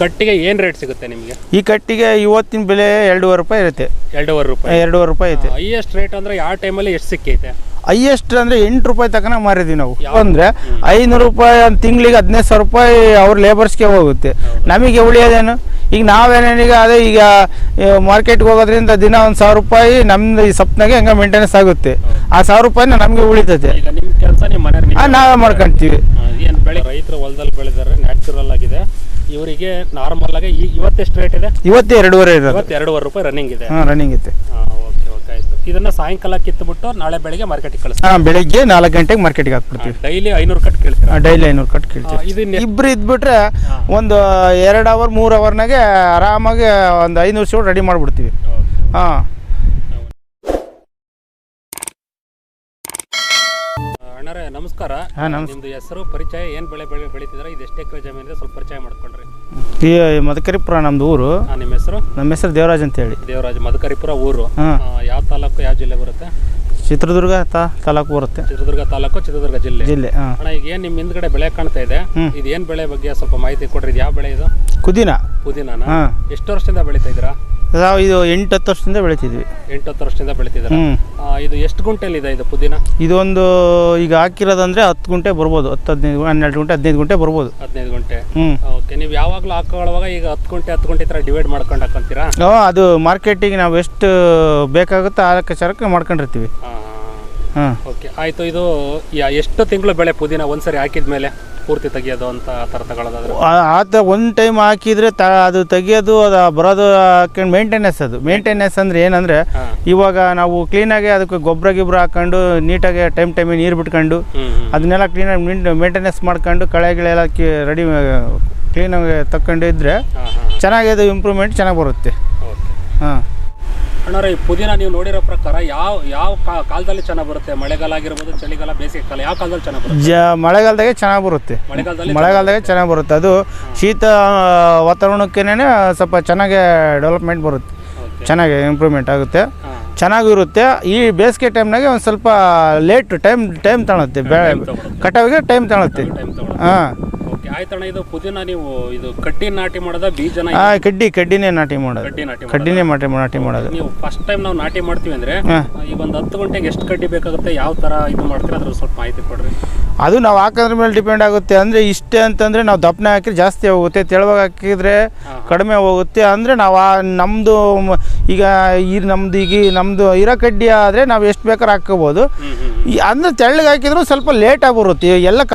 ಕಟ್ಟಿಗೆ ಏನು ರೇಟ್ ಸಿಗುತ್ತೆ ನಿಮಗೆ? ಈ ಕಟ್ಟಿಗೆ ಇವತ್ತಿನ ಬೆಲೆ ಎರಡೂವರೆ ರೂಪಾಯಿ ಇರುತ್ತೆ. ಎರಡೂವರೆ ರೂಪಾಯಿ. ಎರಡೂವರೆ ರೂಪಾಯಿ ಐತೆ. ಹೈಯೆಸ್ಟ್ ರೇಟ್ ಅಂದ್ರೆ ಯಾವ ಟೈಮಲ್ಲಿ ಎಷ್ಟು ಸಿಕ್ಕೈತೆ? ಹೈಯೆಸ್ಟ್ ಅಂದ್ರೆ ಎಂಟು ರೂಪಾಯಿ ತಕನ ಮಾರಿದ್ವಿ ನಾವು. ಅಂದ್ರೆ ಐನೂರು ರೂಪಾಯಿ ಒಂದು ತಿಂಗಳಿಗೆ ಹದಿನೈದು ಸಾವಿರ ರೂಪಾಯಿ ಅವ್ರ ಲೇಬರ್ಸ್ಗೆ ಹೋಗುತ್ತೆ. ನಮಗೆ ಉಳಿಯೋದೇನು? ಈಗ ನಾವೇನೇನೀಗ ಅದೇ ಈಗ ಮಾರ್ಕೆಟ್ಗೆ ಹೋಗೋದ್ರಿಂದ ದಿನ ಒಂದು ಸಾವಿರ ರೂಪಾಯಿ ನಮ್ದು ಈ ಸಪ್ನಾಗೆ ಹಂಗೆ ಮೇಂಟೆನೆನ್ಸ್ ಆಗುತ್ತೆ. ಆ ಸಾವಿರ ರೂಪಾಯಿನ ನಮಗೆ ಉಳಿತೈತೆ ಈಗ ನಿಮ್ಮ ಕೆಲಸ ನಿಮ್ಮ ಮನೆ ಆ, ನಾವೇ ಮಾಡ್ಕೊಂತೀವಿ. ಏನು ಬೆಳೆ ರೈತರು ಹೊಲದಲ್ಲಿ ಬೆಳೆದಾರೆ ನ್ಯಾಚುರಲ್ ಆಗಿದೆ. ಇವರಿಗೆ ನಾರ್ಮಲ್ ಆಗಿ ಈ- ಇವತ್ತೆಷ್ಟು ರೇಟ್ ಇದೆ? ಇವತ್ತೇ ಎರಡೂವರೆ ಇರೋದು. ಇವತ್ತು ಎರಡೂವರೆ ರೂಪಾಯಿ ರನ್ನಿಂಗ್ ಇದೆ. ಹಾಂ ರನ್ನಿಂಗ್ ಐತೆ ಓಕೆ ಓಕೆ ಆಯ್ತು. ಇದನ್ನ ಸಾಯಂಕಾಲ ಕಿತ್ತುಬಿಟ್ಟು ನಾಳೆ ಬೆಳಿಗ್ಗೆ ಮಾರ್ಕೆಟಿಗೆ ಕಳಿಸ್ತಾರೆ ಹಾಂ ಬೆಳಿಗ್ಗೆ ನಾಲ್ಕು ಗಂಟೆಗೆ ಮಾರ್ಕೆಟ್ಗೆ ಹಾಕ್ಬಿಡ್ತೀವಿ. ಡೈಲಿ ಐನೂರು ಕಟ್ ಕೇಳ್ತೀರಾ? ಡೈಲಿ ಐನೂರು ಕಟ್ ಕೇಳ್ತೀವಿ. ಇದು ನೆ- ಇಬ್ರು ಇದ್ಬಿಟ್ರೆ ಒಂದು ಎರಡು ಅವರ್ ಮೂರು ಅವರ್ನಾಗೆ ಆರಾಮಾಗಿ ಒಂದು ಐನೂರು ಶೂಟ್ ರೆಡಿ ಮಾಡಿಬಿಡ್ತೀವಿ. ಹಾಂ ಅಣ್ಣರೇ ನಮಸ್ಕಾರ. ಹಾ, ನಮಸ್- ನಿಮ್ದು ಹೆಸರು ಪರಿಚಯ ಏನ್ ಬೆಳೆ ಬೆಳೆ ಬೆಳಿತಿದ್ರೆ? ಇದು ಎಷ್ಟು ಎಕರೆ ಜಮೀನಿದೆ ಸ್ವಲ್ಪ ಪರಿಚಯ ಮಾಡ್ಕೊಂಡ್ರಿ. ಈ ಮದಕರಿಪುರ ನಮ್ದು ಊರು. ಹಾ, ನಿಮ್ಮ ಹೆಸರು? ನಮ್ಮ ಹೆಸರು ದೇವರಾಜ್ ಅಂತ ಹೇಳಿ ದೇವರಾಜ್ ಮದಕರಿಪುರ ಊರು. ಹಾಂ. ಆ, ಯಾವ ತಾಲೂಕು ಯಾವ ಜಿಲ್ಲೆ ಬರುತ್ತೆ? ಚಿತ್ರದುರ್ಗ ತಾ ತಾಲೂಕು ಬರುತ್ತೆ. ಚಿತ್ರದುರ್ಗ ತಾಲೂಕು ಚಿತ್ರದುರ್ಗ ಜಿಲ್ಲೆ. ಜಿಲ್ಲೆ ಹಾಂ. ಅಣ್ಣ ಈಗ ಏನ್ ನಿಮ್ ಹಿಂದ್ಗಡೆ ಬೆಳೆ ಕಾಣ್ತಾ ಇದೆ? ಹ್ಮ್. ಇದು ಏನ್ ಬೆಳೆ ಬಗ್ಗೆ ಸ್ವಲ್ಪ ಮಾಹಿತಿ ಕೊಡ್ರಿ. ಇದು ಯಾವ ಬೆಳೆ ಇದು? ಕುದಿನ ಪುದೀನಾನ? ಹಾಂ. ಎಷ್ಟು ವರ್ಷದಿಂದ ಬೆಳೀತಾ ಇದ್ದೀರಾ? ನಾವು ಇದು ಎಂಟು ಹತ್ತು ವರ್ಷದಿಂದ ಬೆಳಿತಿದ್ವಿ. ಎಂಟು ಹತ್ತು ವರ್ಷದಿಂದ ಬೆಳಿತಿದ್ದೀರಾ? ಹ್ಞೂ ಇದು ಎಷ್ಟು ಗುಂಟೆಲಿ ಇದೆ ಇದು ಪುದೀನ? ಇದೊಂದು ಈಗ ಹಾಕಿರೋದಂದ್ರೆ ಹತ್ತು ಗುಂಟೆ ಬರ್ಬೋದು ಹತ್ತು ಹದಿನೈದು ಹನ್ನೆರಡು ಗುಂಟೆ ಹದಿನೈದು ಗುಂಟೆ ಬರ್ಬೋದು. ಹದಿನೈದು ಗುಂಟೆ. ಹ್ಞೂ ಓಕೆ ನೀವು ಯಾವಾಗಲೂ ಹಾಕೊಳ್ಳುವಾಗ ಈಗ ಹತ್ತು ಗುಂಟೆ ಹತ್ತು ಗುಂಟೆ ಥರ ಡಿವೈಡ್ ಮಾಡ್ಕೊಂಡು ಹಾಕೊಂತೀರಾ ಅದು ಮಾರ್ಕೆಟಿಗೆ ನಾವು ಎಷ್ಟು ಬೇಕಾಗುತ್ತೋ ಆ ಲೆಕ್ಕಾಚಾರಕ್ಕೆ ಮಾಡ್ಕೊಂಡಿರ್ತೀವಿ. ಹಾಂ. ಓಕೆ ಆಯಿತು ಇದು ಎಷ್ಟು ತಿಂಗಳು ಬೆಳೆ ಪುದೀನ ಒಂದ್ಸರಿ ಹಾಕಿದ ಮೇಲೆ ಪೂರ್ತಿ ತೆಗಿಯೋದು ಅಂತ ಆ ಥರ ತಗೊಳ್ಳೋದಾದ್ರೆ? ಆತ ಒಂದು ಟೈಮ್ ಹಾಕಿದರೆ ತ ಅದು ತೆಗಿಯೋದು ಅದು ಬರೋದು ಹಾಕೊಂಡು ಮೇಂಟೆನೆನ್ಸ್ ಅದು. ಮೇಂಟೆನೆನ್ಸ್ ಅಂದರೆ ಏನಂದರೆ ಇವಾಗ ನಾವು ಕ್ಲೀನಾಗಿ ಅದಕ್ಕೆ ಗೊಬ್ಬರ ಗಿಬ್ಬರ ಹಾಕೊಂಡು ನೀಟಾಗಿ ಟೈಮ್ ಟೈಮಿಗೆ ನೀರು ಬಿಟ್ಕೊಂಡು ಅದನ್ನೆಲ್ಲ ಕ್ಲೀನಾಗಿ ಮೇಂಟೆನೆನ್ಸ್ ಮಾಡ್ಕೊಂಡು ಕಳೆ ಗಿಳೆ ಎಲ್ಲ ಕಿ ರೆಡಿ ಕ್ಲೀನಾಗಿ ತಗೊಂಡು ಇದ್ದರೆ ಹಾಂ ಹಾಂ ಚೆನ್ನಾಗಿ ಅದು ಇಂಪ್ರೂವ್ಮೆಂಟ್ ಚೆನ್ನಾಗಿ ಬರುತ್ತೆ. ಹಾಂ. ಅಣ್ಣಾರೆ ಈ ಪುದೀನ ನೀವು ನೋಡಿರೋ ಪ್ರಕಾರ ಯಾವ ಯಾವ ಕಾಲದಲ್ಲಿ ಚೆನ್ನಾಗಿ ಬರುತ್ತೆ? ಮಳೆಗಾಲ ಆಗಿರ್ಬೋದು ಚಳಿಗಾಲ ಬೇಸಿಗೆ ಕಾಲ ಯಾವ ಕಾಲದಲ್ಲಿ ಚೆನ್ನಾಗಿ ಬರುತ್ತೆ? ಜ ಮಳೆಗಾಲದಾಗೆ ಚೆನ್ನಾಗಿ ಬರುತ್ತೆ. ಮಳೆಗಾಲದಲ್ಲಿ ಮಳೆಗಾಲದಾಗೆ ಚೆನ್ನಾಗಿ ಬರುತ್ತೆ. ಅದು ಶೀತ ವಾತಾವರಣಕ್ಕೇನೆ ಸ್ವಲ್ಪ ಚೆನ್ನಾಗೆ ಡೆವಲಪ್ಮೆಂಟ್ ಬರುತ್ತೆ. ಚೆನ್ನಾಗಿ ಇಂಪ್ರೂವ್ಮೆಂಟ್ ಆಗುತ್ತೆ. ಚೆನ್ನಾಗೂ ಇರುತ್ತೆ. ಈ ಬೇಸಿಗೆ ಟೈಮ್ನಾಗೆ ಒಂದು ಸ್ವಲ್ಪ ಲೇಟ್ ಟೈಮ್ ಟೈಮ್ ತಗೊಳುತ್ತೆ. ಬೆ ಕಟಾವಿಗೆ ಟೈಮ್ ತಗೊಳುತ್ತೆ. ಹಾಂ. ಆಯ್ತಣ್ಣ ಇದು ಪುದೀನ ನೀವು ಇದು ಕಡ್ಡಿ ನಾಟಿ ಮಾಡೋದ ಬೀಜನ ಹಾಂ ಕಡ್ಡಿ ಕಡ್ಡಿನೇ ನಾಟಿ ಮಾಡೋದು. ಕಡ್ಡಿ ನಾಟಿ ಮಾಡೋದು? ಕಡ್ಡಿನೇ ಮಾಡಿ ನಾಟಿ ಮಾಡೋದು. ನೀವು ಫಸ್ಟ್ ಟೈಮ್ ನಾವು ನಾಟಿ ಮಾಡ್ತೀವಿ ಅಂದ್ರೆ ಈಗ ಒಂದು ಹತ್ತು ಗಂಟೆಗೆ ಎಷ್ಟು ಕಡ್ಡಿ ಬೇಕಾಗುತ್ತೆ ಯಾವ ತರ ಇದು ಮಾಡ್ತೀರಾ ಅದ್ರ ಸ್ವಲ್ಪ ಮಾಹಿತಿ ಕೊಡ್ರಿ. ಅದು ನಾವು ಹಾಕೋದ್ರ ಮೇಲೆ ಡಿಪೆಂಡ್ ಆಗುತ್ತೆ. ಅಂದರೆ ಇಷ್ಟೇ ಅಂತಂದರೆ ನಾವು ದಪ್ಪನೆ ಹಾಕಿದ್ರೆ ಜಾಸ್ತಿ ಹೋಗುತ್ತೆ ತೆಳುವಾಗಿ ಹಾಕಿದ್ರೆ ಕಡಿಮೆ ಹೋಗುತ್ತೆ. ಅಂದರೆ ನಾವು ಆ ನಮ್ಮದು ಈಗ ಈ ನಮ್ದು ಈಗ ನಮ್ಮದು ಇರೋ ಕಡ್ಡಿ ಆದರೆ ನಾವು ಎಷ್ಟು ಬೇಕಾದ್ರೆ ಹಾಕ್ಕೋಬೋದು. ಹ್ಮ್ ಹ್ಮ್. ಈ ಅಂದರೆ ತೆಳ್ಳಗೆ ಹಾಕಿದ್ರು ಸ್ವಲ್ಪ ಲೇಟಾಗಿ ಬರುತ್ತೆ ಎಲ್ಲ ಕ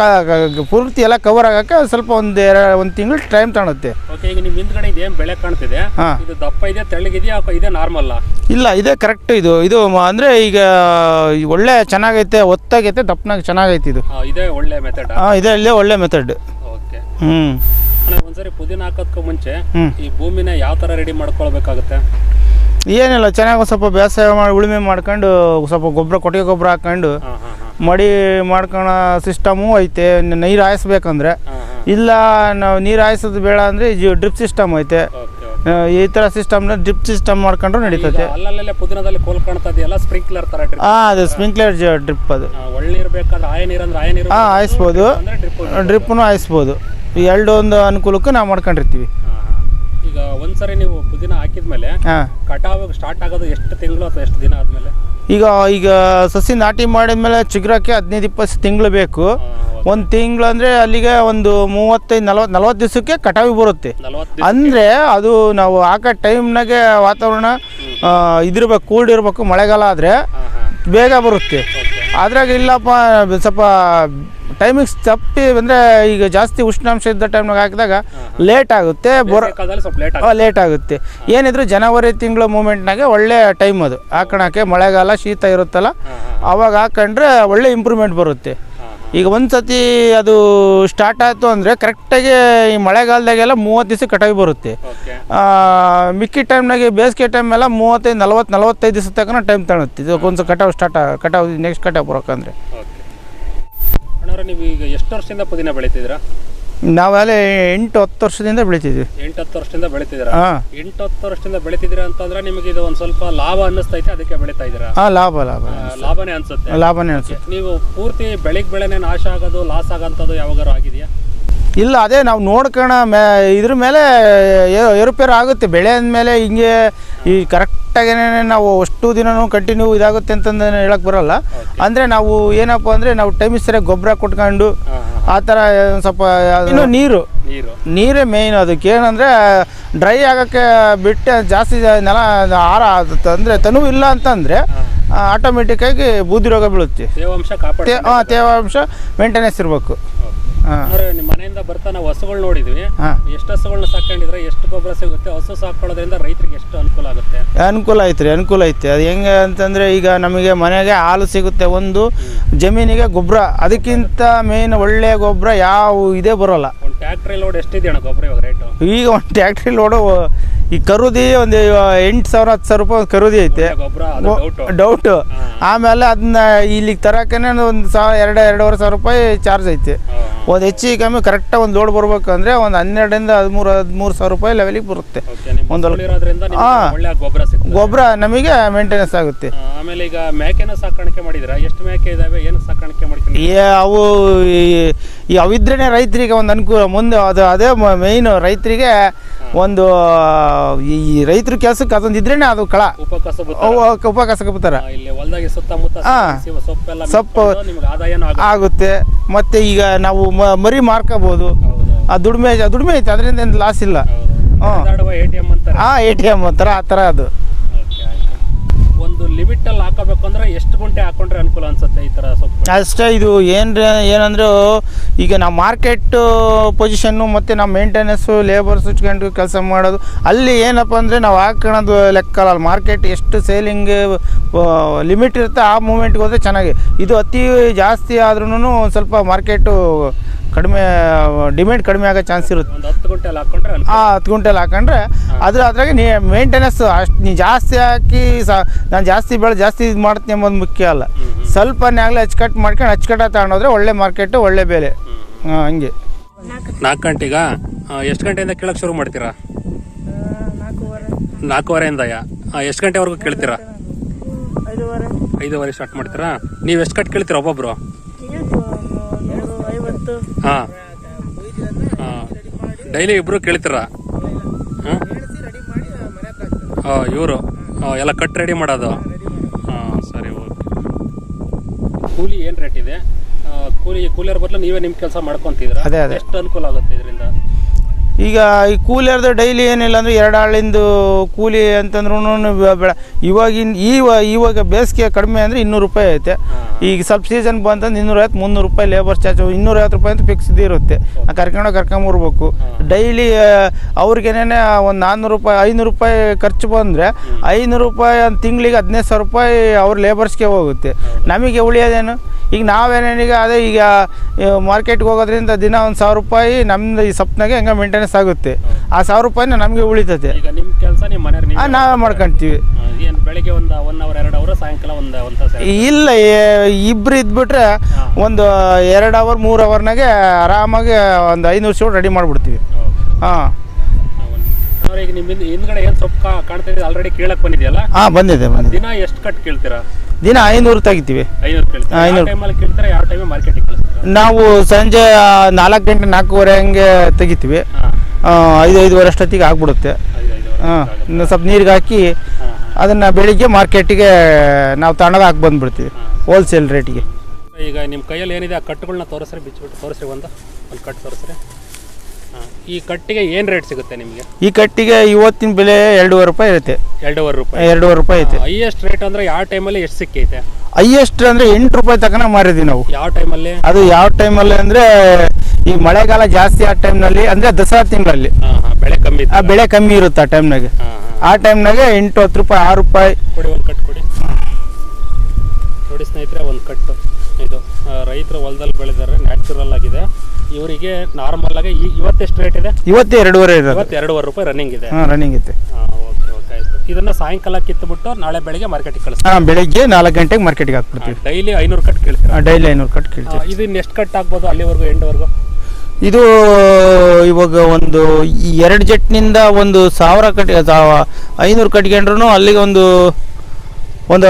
ಪೂರ್ತಿ ಎಲ್ಲ ಕವರ್ ಆಗೋಕ್ಕೆ ಸ್ವಲ್ಪ ಒಂದು ಎರಡು ಒಂದು ತಿಂಗಳು ಟೈಮ್ ತಗೊಳುತ್ತೆ. ಓಕೆ ಈಗ ನಿಮ್ಮ ಹಿಂದ್ಗಡೆ ಇದೇನು ಬೆಳೆ ಕಾಣ್ತಿದೆ? ಹಾಂ. ಇದು ದಪ್ಪ ಇದೆ ತೆಳ್ಳಗಿದೆಯಾ ಅಥವಾ ಇದೆ ನಾರ್ಮಲ್ ಇಲ್ಲ ಇದೇ ಕರೆಕ್ಟ್ ಇದು. ಇದು ಅಂದರೆ ಈಗ ಒಳ್ಳೆ ಚೆನ್ನಾಗೈತೆ ಒತ್ತಾಗೈತೆ ದಪ್ಪನಾಗ ಚೆನ್ನಾಗೈತೆ ಇದು. ಇದೇ ಒಳ್ಳೆ ಮೆಥಡ್ ಹಾಂ ಇದೇ ಇಲ್ಲೇ ಒಳ್ಳೆ ಮೆಥಡ್ ಓಕೆ ಹ್ಞೂ ಒಂದ್ಸರಿ ಪುದೀನ ಹಾಕೋದಕ್ಕೂ ಮುಂಚೆ ಈ ಭೂಮಿನ ಯಾವ ಥರ ರೆಡಿ ಮಾಡ್ಕೊಳ್ಬೇಕಾಗುತ್ತೆ? ಏನಿಲ್ಲ ಚೆನ್ನಾಗಿ ಸ್ವಲ್ಪ ಬೇಸಾಯ ಮಾಡಿ ಉಳುಮೆ ಮಾಡ್ಕೊಂಡು ಸ್ವಲ್ಪ ಗೊಬ್ಬರ ಕೊಟ್ಟಿಗೆ ಗೊಬ್ಬರ ಹಾಕೊಂಡು ಮಡಿ ಮಾಡ್ಕೊಳೋ ಸಿಸ್ಟಮು ಐತೆ. ನೀರು ಹಾಯಿಸ್ಬೇಕಂದ್ರೆ. ಇಲ್ಲ ನಾವು ನೀರು ಹಾಯಿಸೋದು ಬೇಡ ಅಂದರೆ ಡ್ರಿಪ್ ಸಿಸ್ಟಮ್ ಐತೆ. ಈ ಥರ ಸಿಸ್ಟಮ್ನ ಡ್ರಿಪ್ ಸಿಸ್ಟಮ್ ಮಾಡ್ಕೊಂಡು ನಡೀತೈತೆ. ಹಾಂ ಅದು ಸ್ಪ್ರಿಂಕ್ಲರ್ ಡ್ರಿಪ್ ಅದು. ಹಾಂ ಹಾಯಿಸ್ಬೋದು. ಡ್ರಿಪ್ನು ಹಾಯಿಸ್ಬೋದು. ಎರಡೊಂದು ಎರಡು ಒಂದು ಅನುಕೂಲಕ್ಕೆ ನಾವು ಮಾಡ್ಕೊಂಡಿರ್ತೀವಿ. ಈಗ ಒಂದ್ಸರಿ ನೀವು ಪುದೀನ ಹಾಕಿದ್ಮೇಲೆ ಕಟಾವ್ ಸ್ಟಾರ್ಟ್ ಆಗೋದು ಎಷ್ಟು ತಿಂಗಳು ಅಥವಾ ಎಷ್ಟು ದಿನ ಆದ್ಮೇಲೆ? ಈಗ ಈಗ ಸಸಿ ನಾಟಿ ಮಾಡಿದ್ಮೇಲೆ ಚಿಗ್ರಕ್ಕೆ ಹದಿನೈದು ಇಪ್ಪತ್ತು ತಿಂಗಳು ಬೇಕು. ಒಂದು ತಿಂಗಳು ಅಂದರೆ ಅಲ್ಲಿಗೆ ಒಂದು ಮೂವತ್ತೈದು ನಲ್ವತ್ತು ನಲ್ವತ್ತು ದಿವಸಕ್ಕೆ ಕಟಾವಿ ಬರುತ್ತೆ. ಅಂದರೆ ಅದು ನಾವು ಹಾಕೋ ಟೈಮ್ನಾಗೆ ವಾತಾವರಣ ಇದಿರಬೇಕು ಕೂಲ್ಡ್ ಇರಬೇಕು ಮಳೆಗಾಲ ಆದರೆ ಬೇಗ ಬರುತ್ತೆ. ಅದ್ರಾಗ ಇಲ್ಲಪ್ಪ ಸ್ವಲ್ಪ ಟೈಮಿಂಗ್ಸ್ ತಪ್ಪಿ ಅಂದರೆ ಈಗ ಜಾಸ್ತಿ ಉಷ್ಣಾಂಶ ಇದ್ದ ಟೈಮ್ನಾಗ ಹಾಕಿದಾಗ ಲೇಟ್ ಆಗುತ್ತೆ ಬರೋ ಲೇಟ್ ಆಗುತ್ತೆ. ಏನಿದ್ರು ಜನವರಿ ತಿಂಗಳ ಮೂಮೆಂಟ್ನಾಗೆ ಒಳ್ಳೆ ಟೈಮ್ ಅದು. ಹಾಕೋಣಕ್ಕೆ ಮಳೆಗಾಲ ಶೀತ ಇರುತ್ತಲ್ಲ ಅವಾಗ ಆವಾಗ ಹಾಕೊಂಡ್ರೆ ಒಳ್ಳೆ ಇಂಪ್ರೂವ್ಮೆಂಟ್ ಬರುತ್ತೆ. ಈಗ ಒಂದು ಸತಿ ಅದು ಸ್ಟಾರ್ಟ್ ಆಯಿತು ಅಂದರೆ ಕರೆಕ್ಟಾಗಿ ಈ ಮಳೆಗಾಲದಾಗೆಲ್ಲ ಮೂವತ್ತು ದಿವಸ ಕಟಾವಿ ಬರುತ್ತೆ. ಮಿಕ್ಕಿ ಟೈಮ್ನಾಗೆ ಬೇಸಿಗೆ ಟೈಮೆಲ್ಲ ಮೂವತ್ತೈದು ನಲವತ್ತು ನಲವತ್ತೈದು ದಿವಸ ತನಕ ಟೈಮ್ ತಗೊಳುತ್ತೆ. ಇದು ಒಂದು ಕಟಾವು ಸ್ಟಾರ್ಟ್ ಕಟಾವು ನೆಕ್ಸ್ಟ್ ಕಟಾವು ಬರೋಕಂದ್ರೆ. ಅಣ್ಣವ್ರೆ ನೀವು ಈಗ ಎಷ್ಟು ವರ್ಷದಿಂದ ಪುದೀನ ಬೆಳಿತಿದ್ದೀರಾ? ನಾವಲ್ಲೇ ಎಂಟು ಹತ್ತು ವರ್ಷದಿಂದ ಬೆಳಿತಿದ್ವಿ. ಎಂಟು ಹತ್ತು ವರ್ಷದಿಂದ ಬೆಳಿತಿದ್ದೀರಾ? ಹಾಂ. ಎಂಟು ಹತ್ತು ವರ್ಷದಿಂದ ಬೆಳಿತಿದ್ದೀರಾ ಅಂತಂದ್ರೆ ನಿಮಗೆ ಇದು ಒಂದು ಸ್ವಲ್ಪ ಲಾಭ ಅನ್ನಿಸ್ತೈತೆ ಅದಕ್ಕೆ ಬೆಳೀತಾ ಇದ್ದೀರಾ? ಹಾಂ ಲಾಭ ಲಾಭ ಆ, ಲಾಭನೇ ಅನ್ಸುತ್ತೆ? ಲಾಭನೇ ಅನ್ಸುತ್ತೆ. ನೀವು ಪೂರ್ತಿ ಬೆಳಿಗ್ಗೆ ಬೆಳೆನೇ ನಾಶ ಆಗೋದು ಲಾಸ್ ಆಗೋಂಥದ್ದು ಯಾವಾಗಾರು ಆಗಿದೆಯಾ? ಇಲ್ಲ ಅದೇ ನಾವು ನೋಡ್ಕೋಣ ಮೇ ಇದ್ರ ಮೇಲೆ ಏರುಪೇರು ಆಗುತ್ತೆ. ಬೆಳೆ ಅಂದಮೇಲೆ ಹಿಂಗೆ ಈ ಕರೆಕ್ಟಾಗೇನೆ ನಾವು ಅಷ್ಟು ದಿನವೂ ಕಂಟಿನ್ಯೂ ಇದಾಗುತ್ತೆ ಅಂತಂದು ಹೇಳಕ್ಕೆ ಬರಲ್ಲ. ಅಂದರೆ ನಾವು ಏನಪ್ಪ ಅಂದರೆ ನಾವು ಟೈಮ್ ಸರಿಯಾಗಿ ಗೊಬ್ಬರ ಕೊಟ್ಕೊಂಡು ಆ ಥರ ಸ್ವಲ್ಪ ಇನ್ನು ನೀರು. ನೀರು. ಮೇಯ್ನ್ ಅದಕ್ಕೆ. ಏನಂದರೆ ಡ್ರೈ ಆಗೋಕ್ಕೆ ಬಿಟ್ಟು ಜಾಸ್ತಿ ನೆಲ ಆರ ಅಂದರೆ ತನು ಇಲ್ಲ ಅಂತಂದರೆ ಆಟೋಮೆಟಿಕ್ಕಾಗಿ ಬೂದಿ ರೋಗ ಬೀಳುತ್ತೆ. ತೇವಾಂಶ ಹಾಂ ತೇವಾಂಶ ಮೇಂಟೆನೆನ್ಸ್ ಇರಬೇಕು. ಅಂದ್ರೆ ನಿಮ್ಮ ಮನೆಯಿಂದ ಬರ್ತಾ ನಾವು ಹಸುಗಳು ನೋಡಿದ್ವಿ. ಎಷ್ಟು ಹಸುಗಳನ್ನ ಸಾಕೊಂಡಿದ್ರೆ ಎಷ್ಟು ಗೊಬ್ಬರ ಸಿಗುತ್ತೆ? ಹಸು ಸಾಕೊಳ್ಳೋದ್ರಿಂದ ರೈತರಿಗೆ ಎಷ್ಟು ಅನುಕೂಲ ಆಗುತ್ತೆ? ಅನುಕೂಲ ಐತ್ರಿ ಅನುಕೂಲ ಐತೆ. ಅದು ಹೆಂಗೆ ಅಂತಂದರೆ ಈಗ ನಮಗೆ ಮನೆಗೆ ಹಾಲು ಸಿಗುತ್ತೆ ಒಂದು ಜಮೀನಿಗೆ ಗೊಬ್ಬರ. ಅದಕ್ಕಿಂತ ಮೇನ್ ಒಳ್ಳೆಯ ಗೊಬ್ಬರ ಯಾವ ಇದೇ ಬರೋಲ್ಲ. ಒಂದು ಟ್ಯಾಕ್ಟ್ರಿ ಲೋಡ್ ಎಷ್ಟಿದೆ ಅಣ್ಣ ಗೊಬ್ಬರ ಇವಾಗ ರೇಟು ಈಗ ಒಂದು ಟ್ಯಾಕ್ಟ್ರಿ ಲೋಡು ಈ ಕರುದಿ ಒಂದು ಎಂಟು ಸಾವಿರ ಹತ್ತು ಸಾವಿರ ರೂಪಾಯಿ ಕರುದಿ ಐತೆ. ಡೌಟ್ ಆಮೇಲೆ ಅದನ್ನ ಇಲ್ಲಿಗೆ ತರಕೇನೆ ಒಂದು ಸಾವಿರ ಎರಡು ಎರಡೂವರೆ ಸಾವಿರ ರೂಪಾಯಿ ಚಾರ್ಜ್ ಐತೆ. ಒಂದು ಹೆಚ್ಚಿಗೆ ಕಮ್ಮಿ ಕರೆಕ್ಟಾಗಿ ಒಂದು ಲೋಡ್ ಬರ್ಬೇಕಂದ್ರೆ ಒಂದು ಹನ್ನೆರಡರಿಂದ ಹದಿಮೂರು ಹದಿಮೂರು ಸಾವಿರ ರೂಪಾಯಿ ಲೆವೆಲಿಗೆ ಬರುತ್ತೆ. ಒಂದು ಹಾಂ. ಗೊಬ್ಬರ ನಮಗೆ ಮೇಂಟೆನೆನ್ಸ್ ಆಗುತ್ತೆ. ಆಮೇಲೆ ಈಗ ಮೇಕೆನ ಸಾಕಾಣಿಕೆ ಮಾಡಿದ್ರೆ ಎಷ್ಟು ಮೇಕೆ ಇದಾವೆ? ಏನು ಸಾಕಾಣಿಕೆ ಮಾಡ್ಕೊಂಡು ಅವು ಅವಿದ್ರೇ ರೈತರಿಗೆ ಒಂದು ಅನುಕೂಲ ಮುಂದೆ ಅದು ಅದೇ ಮೇಯ್ನು ರೈತರಿಗೆ ಒಂದು ಈ ರೈತರ ಕೆಲಸಕ್ಕೆ ಅದೊಂದು ಇದ್ರೇನೆ ಅದು ಕಳ. ಉಪಕಸಬು ತರ. ಅವು ಉಪಕಸಕತ್ತಾರ ಆ, ಇಲ್ಲಿ ಹೊಲದಾಗಿ ಸುತ್ತಮುತ್ತ ಹಾ. ಸಿವ ಸೊಪ್ಪೆಲ್ಲ ಸೊಪ್ಪು. ಆಗುತ್ತೆ. ಮತ್ತೆ ಈಗ ನಾವು ಮರಿ ಮಾರ್ಕೋಬೋದು. ಆ ದುಡಿಮೆ ದುಡಿಮೆ ಐತೆ ಅದರಿಂದ ಏನು ಲಾಸ್ ಇಲ್ಲ. ಹಾ ಎ ಟಿ ಎಂ ಅಂತಾರೆ. ಆ ಎಂ ಥರ ಅದು. ಒಂದು ಲಿಮಿಟ್ ಅಲ್ಲಿ ಹಾಕೋಬೇಕು ಅಂದ್ರೆ ಎಷ್ಟು ಗುಂಟೆ ಹಾಕೊಂಡ್ರೆ ಅನುಕೂಲ ಅನ್ಸುತ್ತೆ ಈ ಥರ ಸೊಪ್ಪು ಅಷ್ಟೇ, ಇದು ಏನು ಏನಂದ್ರೆ ಈಗ ನಾವು ಮಾರ್ಕೆಟ್ ಪೊಸಿಷನ್ನು ಮತ್ತು ನಾವು ಮೇಂಟೆನೆನ್ಸು ಲೇಬರ್ಸ್ ಇಟ್ಕೊಂಡು ಕೆಲಸ ಮಾಡೋದು, ಅಲ್ಲಿ ಏನಪ್ಪ ಅಂದರೆ ನಾವು ಹಾಕೋಣದು ಲೆಕ್ಕ ಅಲ್ಲ ಮಾರ್ಕೆಟ್ ಎಷ್ಟು ಸೇಲಿಂಗ್ ಲಿಮಿಟ್ ಇರುತ್ತೆ, ಆ ಮೂಮೆಂಟ್ಗೆ ಹೋದರೆ ಚೆನ್ನಾಗಿ. ಇದು ಅತಿ ಜಾಸ್ತಿ ಆದ್ರೂ ಸ್ವಲ್ಪ ಮಾರ್ಕೆಟು ಕಡಿಮೆ ಡಿಮ್ಯಾಂಡ್ ಕಡಿಮೆ ಆಗೋ ಚಾನ್ಸ್ ಇರುತ್ತೆ. ಹಾಂ ಹತ್ತು ಗುಂಟೆ ಅಲ್ಲಿ ಹಾಕೊಂಡ್ರೆ ಹಾಂ ಆ ಹತ್ತು ಗುಂಟೆಲಿ ಹಾಕೊಂಡ್ರೆ ಅದ್ರ ಅದ್ರಾಗೆ ನೀ ಮೇಂಟೆನೆನ್ಸ್ ಅಷ್ಟು ನೀ ಜಾಸ್ತಿ ಹಾಕಿ ಸಾ ನಾನು ಜಾಸ್ತಿ ಬೆಳೆ ಜಾಸ್ತಿ ಇದು ಮಾಡ್ತೀನಿ ಎಂಬುದು ಮುಖ್ಯ ಅಲ್ಲ. ಸ್ವಲ್ಪ ಆಗಲೇ ಅಚ್ಚುಕಟ್ಟು ಮಾಡ್ಕೊಂಡು ಅಚ್ಚುಕಟ್ಟ ತಗೊಂಡೋದ್ರೆ ಒಳ್ಳೆ ಮಾರ್ಕೆಟು ಒಳ್ಳೆ ಬೆಲೆ. ಹಾಂ ಹಂಗೆ. ನಾಲ್ಕು ಗಂಟೆಗ? ಎಷ್ಟು ಗಂಟೆಯಿಂದ ಕೇಳೋಕೆ ಶುರು ಮಾಡ್ತೀರಾ? ನಾಲ್ಕೂವರೆ ನಾಲ್ಕೂವರೆಯಿಂದ ಎಷ್ಟು ಗಂಟೆವರೆಗೂ ಕೇಳ್ತೀರಾ? ಐದೂವರೆ. ಐದುವರೆ ಸ್ಟಾರ್ಟ್ ಮಾಡ್ತೀರಾ? ನೀವು ಎಷ್ಟು ಕಟ್ ಕೇಳ್ತೀರಾ ಒಬ್ಬೊಬ್ರು? ಐವತ್ತು ಹಾ. ಡೈಲಿ ಇಬ್ರು ಕೇಳ್ತೀರ? ಇವರು. ಎಲ್ಲ ಕಟ್ ರೆಡಿ ಮಾಡೋದು? ಹಾಂ ಸರಿ ಓಕೆ. ಕೂಲಿ ಏನು ರೇಟ್ ಇದೆ? ಕೂಲಿ ಕೂಲಿಯರ್ ಬದಲು ನೀವೇ ನಿಮ್ಮ ಕೆಲಸ ಮಾಡ್ಕೊತಿದ್ರ. ಎಷ್ಟು ಅನುಕೂಲ ಆಗುತ್ತೆ ಇದರಿಂದ? ಈಗ ಈ ಕೂಲಿಯರ್ದು ಡೈಲಿ ಏನಿಲ್ಲ ಅಂದರೆ ಎರಡು ಆಳಿಂದು ಕೂಲಿ ಅಂತಂದ್ರೂ ಬೇಡ ಇವಾಗಿನ ಈವ ಇವಾಗ ಬೇಸಿಗೆ ಕಡಿಮೆ ಅಂದರೆ ಇನ್ನೂರು ರೂಪಾಯಿ ಐತೆ. ಈಗ ಸ್ವಲ್ಪ ಸೀಸನ್ ಬಂತಂದ್ರೆ ಇನ್ನೂರೈವತ್ತು ಮುನ್ನೂರು ರೂಪಾಯಿ ಲೇಬರ್ ಚಾರ್ಜ್ ಇನ್ನೂರೈವತ್ತು ರೂಪಾಯಿ ಅಂತ ಫಿಕ್ಸ್ ಇರುತ್ತೆ. ಕರ್ಕೊಂಡು ಕರ್ಕೊಂಬರ್ಬೇಕು ಡೈಲಿ ಅವ್ರಿಗೇನೆ ಒಂದು ನಾನ್ನೂರು ರೂಪಾಯಿ ಐನೂರು ರೂಪಾಯಿ ಖರ್ಚು ಬಂದರೆ ಐನೂರು ರೂಪಾಯಿ ಒಂದು ತಿಂಗಳಿಗೆ ಹದಿನೈದು ಸಾವಿರ ರೂಪಾಯಿ ಅವ್ರ ಲೇಬರ್ಸ್ಗೆ ಹೋಗುತ್ತೆ. ನಮಗೆ ಉಳಿಯೋದೇನು? ಈಗ ನಾವೇನೇನೀಗ ಅದೇ ಈಗ ಮಾರ್ಕೆಟ್ಗೆ ಹೋಗೋದ್ರಿಂದ ದಿನ ಒಂದು ಸಾವಿರ ರೂಪಾಯಿ ನಮ್ದು ಈ ಸಪ್ನಾಗೆ ಹೆಂಗೆ ಮೇಂಟೆನೆನ್ಸ್ ಆಗುತ್ತೆ ಆ ಸಾವಿರ ರೂಪಾಯಿನ ನಮಗೆ ಉಳಿತದೆ. ಈಗ ನಿಮ್ಮ ಕೆಲಸ ನಿಮ್ಮ ಮನೆಯವ್ರು ಆ, ನೀವು ಮಾಡ್ಕೊಂತೀವಿ. ಏನು ಬೆಳಿಗ್ಗೆ ಒಂದು ಒನ್ ಅವರ್ ಎರಡು ಅವರ್ ಸಾಯಂಕಾಲ ಒಂದು ಒಂದು ತಾಸು ಇಲ್ಲ ಏ- ಇಬ್ರು ಇದ್ಬಿಟ್ರೆ ಒಂದು ಎರಡು ಅವರ್ ಮೂರು ಅವರ್ನಾಗೆ ಆರಾಮಾಗಿ ಒಂದು ಐನೂರು ಶೂಟ್ ರೆಡಿ ಮಾಡಿಬಿಡ್ತೀವಿ. ಹಾಂ. ಅಂದ್ರೆ ಈಗ ನಿಮ್ಮ ಹಿಂದ್- ಹಿಂದ್ಗಡೆ ಏನು ಸೊಪ್ಪು ಕಾ- ಕಾಣ್ತಾ ಇದೆ ಆಲ್ರೆಡಿ ಕೇಳಕ್ ಬಂದಿದೆಯಲ್ಲ? ಹಾಂ ಬಂದಿದೆ ಬಂದಿದೆ. ದಿನ ಎಷ್ಟು ಕಟ್ ಕೇಳ್ತೀರಾ? ದಿನ ಐನೂರು ತೆಗಿತೀವಿ. ಐನೂರು ಕೇಳ್ತೀರಾ? ಯಾವ ಐನೂರು. ಟೈಮಲ್ಲಿ ಕೇಳ್ತೀರಾ? ಯಾವ ಟೈಮಲ್ಲಿ ಮಾರ್ಕೆಟಿಗೆ ಕಳಿಸ್ತೀರಾ? ನಾವು ಸಂಜೆ ನಾಲ್ಕು ಗಂಟೆ ನಾಲ್ಕೂವರೆ ಹಂಗೆ ತೆಗಿತೀವಿ. ಹಾಂ. ಆ, ಐದು ಐದುವರೆ ಅಷ್ಟೊತ್ತಿಗೆ ಆಗ್ಬಿಡುತ್ತೆ. ಹಾಂ ಇನ್ನು ಸ್ವಲ್ಪ ನೀರಿಗೆ ಹಾಕಿ ಅದನ್ನು ಬೆಳಿಗ್ಗೆ ಮಾರ್ಕೆಟಿಗೆ ನಾವು ತಣ್ಣದ ಹಾಕಿ ಬಂದುಬಿಡ್ತೀವಿ ಹೋಲ್ಸೇಲ್ ರೇಟಿಗೆ ಈಗ ನಿಮ್ಮ ಕೈಯಲ್ಲಿ ಏನಿದೆ ಆ ಕಟ್ಟುಗಳನ್ನ ತೋರಿಸ್ರಿ ಬಿಚ್ಚಿಬಿಟ್ಟು ತೋರಿಸ್ರಿ ಒಂದು ಒಂದು ಕಟ್ ತೋರಿಸ್ರಿ. ಹಾಂ ಈ ಕಟ್ಟಿಗೆ ಏನು ರೇಟ್ ಸಿಗುತ್ತೆ ನಿಮಗೆ? ಈ ಕಟ್ಟಿಗೆ ಇವತ್ತಿನ ಬೆಲೆ ಎರಡೂವರೆ ರೂಪಾಯಿ ಇರುತ್ತೆ. ಎರಡೂವರೆ ರೂಪಾಯಿ. ಎರಡೂವರೆ ರೂಪಾಯಿ ಐತೆ. ಹೈಯೆಸ್ಟ್ ರೇಟ್ ಅಂದರೆ ಯಾವ ಟೈಮಲ್ಲಿ ಎಷ್ಟು ಸಿಕ್ಕೈತೆ? ಹೈಯೆಸ್ಟ್ ಅಂದರೆ ಎಂಟು ರೂಪಾಯಿ ತಕನ ಮಾರಿದ್ವಿ ನಾವು. ಯಾವ ಟೈಮಲ್ಲಿ ಅದು ಯಾವ ಟೈಮಲ್ಲಿ ಅಂದರೆ ಈ ಮಳೆಗಾಲ ಜಾಸ್ತಿ ಆ ಟೈಮ್ನಲ್ಲಿ ಅಂದ್ರೆ ದಸರಾ ತಿಂಗಳಲ್ಲಿ. ಬೆಳೆ ಕಮ್ಮಿ ಆ ಬೆಳೆ ಕಮ್ಮಿ ಇರುತ್ತೆ ಆ ಟೈಮ್ನಾಗ. ಆ ಟೈಮ್ನಾಗೆ ಎಂಟು ಹತ್ತು ರೂಪಾಯಿ ಆರು ರೂಪಾಯಿ. ಕೊಡಿ ಒಂದು ಕಟ್ ಕೊಡಿ. ನೋಡಿ ಸ್ನೇಹಿತರೆ ಒಂದು ಕಟ್ಟು. ರೈತರು ಹೊಲದಲ್ಲಿ ಬೆಳೆದಾರೆ ನ್ಯಾಚುರಲ್ ಆಗಿದೆ. ಇವರಿಗೆ ನಾರ್ಮಲ್ ಆಗಿ ಈ- ಇವತ್ತೆಷ್ಟು ರೇಟ್ ಇದೆ? ಇವತ್ತೇ ಎರಡೂವರೆ ಇರೋದು. ಇವತ್ತು ಎರಡೂವರೆ ರೂಪಾಯಿ ರನ್ನಿಂಗ್ ಇದೆ. ಹಾಂ ರನ್ನಿಂಗ್ ಇದೆ. ಹಾಂ ಓಕೆ ಓಕೆ ಆಯಿತು. ಇದನ್ನ ಸಾಯಂಕಾಲ ಕಿತ್ತುಬಿಟ್ಟು ನಾಳೆ ಬೆಳಿಗ್ಗೆ ಮಾರ್ಕೆಟಿಗೆ ಕಳಿಸ್ತೀವಿ ಹಾಂ ಬೆಳಿಗ್ಗೆ ನಾಲ್ಕು ಗಂಟೆಗೆ ಮಾರ್ಕೆಟಿಗೆ ಹಾಕ್ಬಿಡ್ತೀವಿ. ಡೈಲಿ ಐನೂರು ಕಟ್ ಕೇಳ್ತೀರಾ ಡೈಲಿ ಐನೂರು ಕಟ್ ಕೇಳ್ತೀವಿ. ಇದು ಇದನ್ನ ಎಷ್ಟು ಕಟ್ ಆಗ್ಬೋದು ಅಲ್ಲಿವರೆಗೂ ಎಂಡ್ವರೆಗೂ? ಇದು ಇವಾಗ ಒಂದು ಎರಡು ಜೆಟ್ನಿಂದ ಒಂದು ಸಾವಿರ ಕಟ್ಟಿ ಐನೂರು ಕಟ್ಕೊಂಡ್ರು ಅಲ್ಲಿಗೆ ಒಂದು ಒಂದು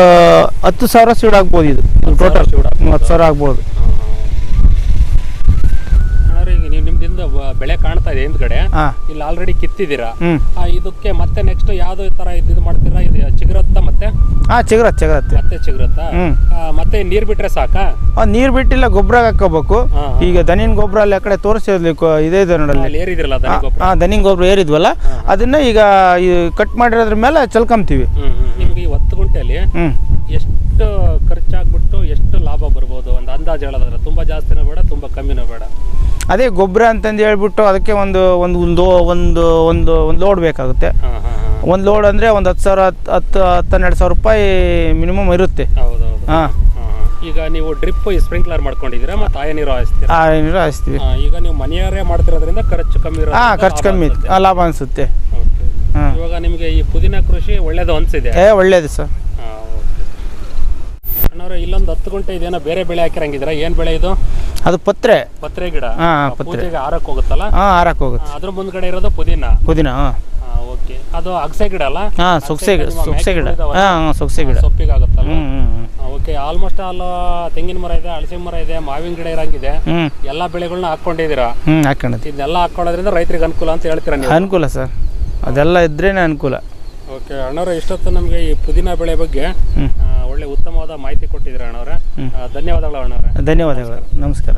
ಹತ್ತು ಸಾವಿರ ಸೀಡ್ ಆಗ್ಬೋದು ಇದು. ಟೋಟಲ್. ಹತ್ತು ಸಾವಿರ ಆಗ್ಬೋದು. ಬೆಳೆ ಕಾಣ್ತಾ ಇದೆ ಹಿಂದ್ಗಡೆ. ಇಲ್ಲಿ ಆಲ್ರೆಡಿ ಕಿತ್ತಿದ್ದೀರಾ? ಆ, ಇದಕ್ಕೆ ಮತ್ತೆ ನೆಕ್ಸ್ಟ್ ಯಾವ್ದು ತರ ಇದು ಮಾಡ್ತೀರಾ? ಇದು ಚಿಗುರತ್ತ ಮತ್ತೆ ಹಾಂ ಚಿಗುರತ್ತೆ ಚಿಗುರತ್ತೆ ಮತ್ತೆ ಚಿಗುರುತ್ತಾ ಹ್ಮ್. ಆ, ಮತ್ತೆ ನೀರ್ ಬಿಟ್ರೆ ಸಾಕಾ? ನೀರು ಬಿಟ್ಟಿಲ್ಲ ಗೊಬ್ಬರ ಹಾಕೋಬೇಕು ಹಾ, ಈಗ ದನಿನ ಗೊಬ್ಬರ ಅಲ್ಲಿ ಆ ಕಡೆ ತೋರಿಸಿದ್ಲಿ ಇದೇ ಇದೆ ನೋಡಲ್ಲಿ. ಅಲ್ಲಿ ಏರಿದ್ರಲ್ಲ ದನ ಗೊಬ್ಬರ? ಹಾಂ ದನಿನ ಗೊಬ್ಬರ ಏರಿದ್ವಲ್ಲ ಅದನ್ನ ಈಗ ಕಟ್ ಮಾಡಿರೋದ್ರ ಮೇಲೆ ಚಲ್ಕೊಂತೀವಿ. ಹ್ಮ್ ಹ್ಮ್. ನಿಮ್ಗೆ ಈ ಹತ್ತು ಗುಂಟೆಯಲ್ಲಿ ಹ್ಞೂ ಎಷ್ಟು ಖರ್ಚಾಗ್ಬಿಟ್ಟು ಎಷ್ಟು ಲಾಭ ಬರ್ಬೋದು? ಒಂದು ಅಂದಾಜು ಹೇಳೋದಾದ್ರೆ ತುಂಬಾ ಜಾಸ್ತಿನೂ ಬೇಡ ತುಂಬಾ ಕಮ್ಮಿನೂ ಬೇಡ. ಅದೇ ಗೊಬ್ಬರ ಅಂತಂದು ಹೇಳ್ಬಿಟ್ಟು ಅದಕ್ಕೆ ಒಂದು ಒಂದು ಒಂದು ಒಂದು ಒಂದು ಒಂದು ಲೋಡ್ ಬೇಕಾಗುತ್ತೆ. ಹಾ ಹಾ ಹಾ. ಒಂದು ಲೋಡ್ ಅಂದರೆ ಒಂದು ಹತ್ತು ಸಾವಿರ ಹತ್ತು ಹತ್ತು ಹತ್ತು ಹನ್ನೆರಡು ಸಾವಿರ ರೂಪಾಯಿ ಮಿನಿಮಮ್ ಇರುತ್ತೆ. ಹೌದೌದು. ಹಾಂ. ಈಗ ನೀವು ಡ್ರಿಪ್ ಸ್ಪ್ರಿಂಕ್ಲರ್ ಮಾಡ್ಕೊಂಡಿದ್ದೀರಾ ಮತ್ತು ಆಯ ನೀರು ಹಾಯಿಸ್ತೀರಾ? ಆ ನೀರು ಹಾಯಿಸ್ತೀವಿ. ಆ, ಈಗ ನೀವು ಮನೆಯವರೇ ಮಾಡ್ತಿರೋದ್ರಿಂದ ಖರ್ಚು ಕಮ್ಮಿ ಇರೋದ್ರಿಂದ ಹಾಂ ಖರ್ಚು ಲಾಭ ಕಮ್ಮಿ. ಆ, ಲಾಭ ಅನಿಸುತ್ತೆ. ಹಾಂ. ಇವಾಗ ನಿಮಗೆ ಈ ಪುದೀನ ಕೃಷಿ ಒಳ್ಳೇದು ಅನಿಸಿದೆ ಏ ಒಳ್ಳೇದು ಸರ್. ಅಣ್ಣವ್ರೆ ಇಲ್ಲೊಂದು ಹತ್ತು ಗಂಟೆ ಇದೇನೋ ಬೇರೆ ಬೆಳೆ ಹಾಕಿರಂಗಿದ್ರ ಏನ್ ಬೆಳೆ ಇದು? ಅದು ಪತ್ರೆ. ಪತ್ರೆ ಗಿಡ. ಹಾಂ ಪತ್ರೆ. ಪೂಜೆಗೆ ಆರಕ್ಕೆ ಹೋಗುತ್ತಲ್ಲ? ಹಾಂ ಹಾರಕ್ಕೆ ಹೋಗುತ್ತೆ. ಅದ್ರ ಮುಂದ್ಗಡೆ ಇರೋದು ಪುದೀನ? ಪುದೀನ ಹಾಂ. ಓಕೆ. ಅದು ಅಗಸೆ ಗಿಡ ಅಲ್ಲ? ಹಾಂ ಸೊಗಸೆ ಗಿಡ ಸೊಗಸೆ ಗಿಡ? ಹಾಂ ಹಾಂ ಸೊಗಸೆ ಗಿಡ. ಸೊಪ್ಪಿಗಾಗುತ್ತಲ್ಲ ಹ್ಞೂ ಹ್ಞೂ ಹ್ಞೂ ಓಕೆ. ಆಲ್ಮೋಸ್ಟ್ ಆಲ್ ತೆಂಗಿನ ಮರ ಇದೆ ಹಲಸಿನ ಮರ ಇದೆ ಮಾವಿನ ಗಿಡ ಇರಂಗಿದೆ ಹ್ಞೂ ಎಲ್ಲಾ ಬೆಳೆಗಳನ್ನ ಹಾಕೊಂಡಿದೀರಾ ಹ್ಞೂ ಹಾಕೊಂಡಿದ್ದೆ ಇದನ್ನೆಲ್ಲ ಹಾಕೊಳ್ಳೋದ್ರಿಂದ ರೈತರಿಗೆ ಅನುಕೂಲ ಅಂತ ಹೇಳ್ತೀರಾ ನೀವು? ಅನುಕೂಲ ಸರ್. ಅದೆಲ್ಲ ಇದ್ರೇನೆ ಅನುಕೂಲ. ಓಕೆ. ಅಣ್ಣವ್ರೆ ಇಷ್ಟೊತ್ತು ನಮಗೆ ಈ ಪುದೀನ ಬೆಳೆ ಬಗ್ಗೆ. ಆ, ಉತ್ತಮವಾದ ಮಾಹಿತಿ ಕೊಟ್ಟಿದ್ದೀರಾ ಅಣ್ಣವ್ರೆ. ಧನ್ಯವಾದಗಳು ಅಣ್ಣವರ. ಧನ್ಯವಾದಗಳು. ನಮಸ್ಕಾರ.